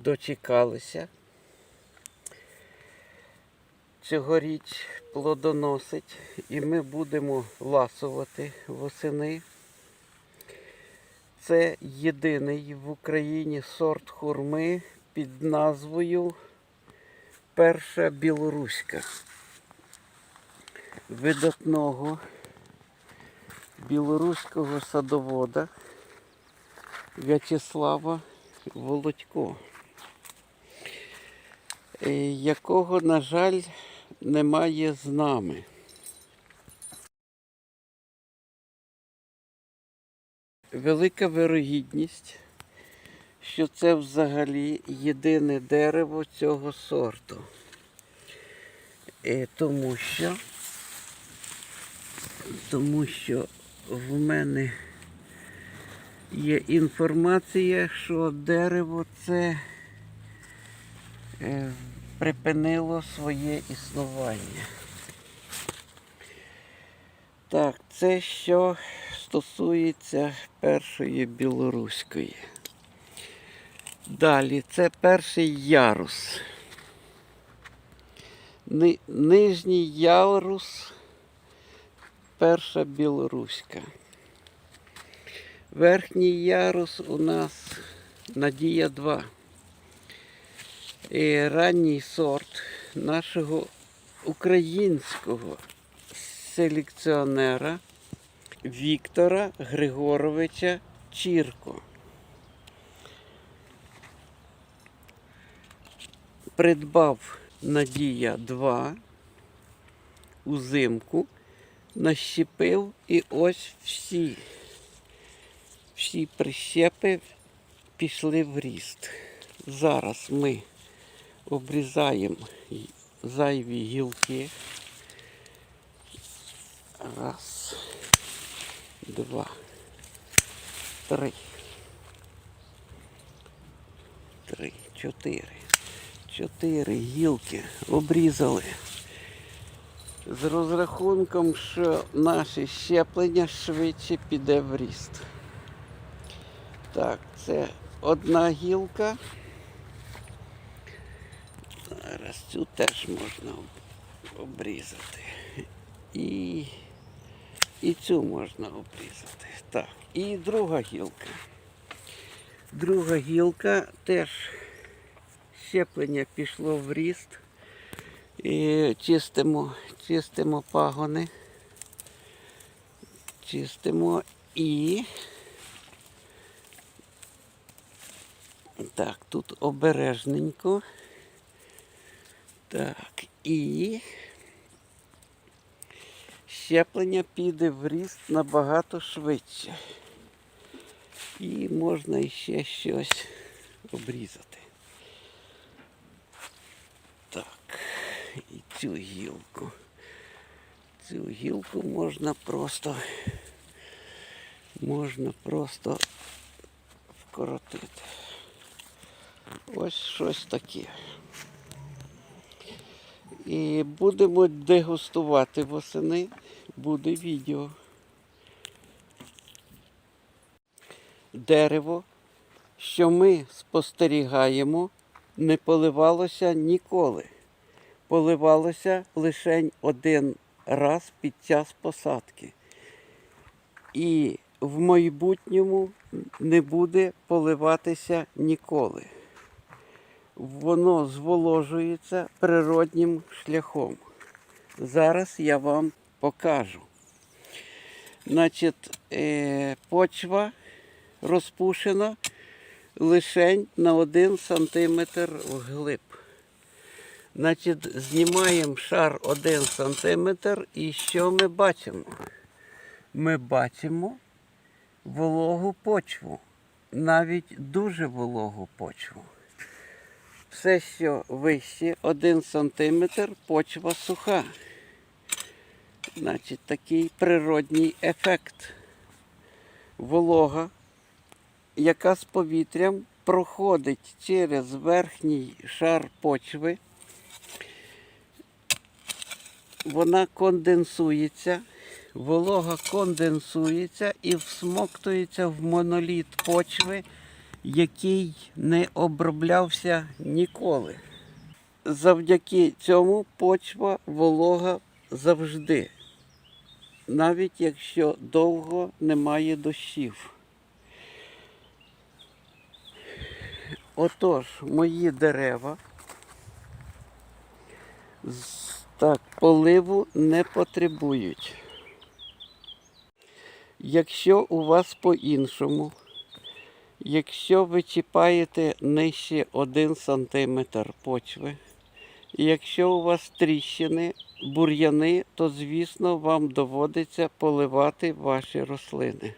дочекалися. Цьогоріч плодоносить і ми будемо ласувати восени. Це єдиний в Україні сорт хурми під назвою Перша білоруська. Видатного білоруського садовода В'ячеслава Володько, якого, на жаль, немає з нами. Велика вирогідність, що це взагалі єдине дерево цього сорту. Е, Тому що, тому що в мене є інформація, що дерево це е, припинило своє існування. Так, це що стосується першої білоруської. Далі це перший ярус. Ни- Нижній ярус, перша білоруська. Верхній ярус у нас Надія 2. Ранній сорт нашого українського селекціонера Віктора Григоровича Чірко. Придбав Надія 2 узимку, нащепив і ось всі, всі прищепи пішли в ріст. Зараз ми обрізаємо зайві гілки. Раз, два, три. Три, чотири. Чотири гілки обрізали. З розрахунком, що наше щеплення швидше піде в ріст. Так, це одна гілка. Зараз цю теж можна обрізати. І, і цю можна обрізати. Так, і друга гілка. Друга гілка теж щеплення пішло в ріст. І чистимо, чистимо пагони. Чистимо і. Так, тут обережненько. Так, і щеплення піде в ріст набагато швидше. І можна ще щось обрізати. Так, і цю гілку. Цю гілку можна просто можна просто вкоротити. Ось щось таке. І будемо дегустувати восени. Буде відео. Дерево, що ми спостерігаємо, не поливалося ніколи. Поливалося лише один раз під час посадки. І в майбутньому не буде поливатися ніколи. Воно зволожується природнім шляхом. Зараз я вам покажу. Значить, е, почва розпушена лише на 1 см вглиб. Значить, знімаємо шар 1 см і що ми бачимо? Ми бачимо вологу почву, навіть дуже вологу почву. Все, що вище 1 см, почва суха. Значить, такий природній ефект. Волога, яка з повітрям проходить через верхній шар почви, вона конденсується, волога конденсується і всмоктується в моноліт почви який не оброблявся ніколи. Завдяки цьому почва волога завжди, навіть якщо довго немає дощів. Отож, мої дерева так, поливу не потребують. Якщо у вас по-іншому, якщо ви чіпаєте нижче 1 см почви, і якщо у вас тріщини, бур'яни, то звісно вам доводиться поливати ваші рослини.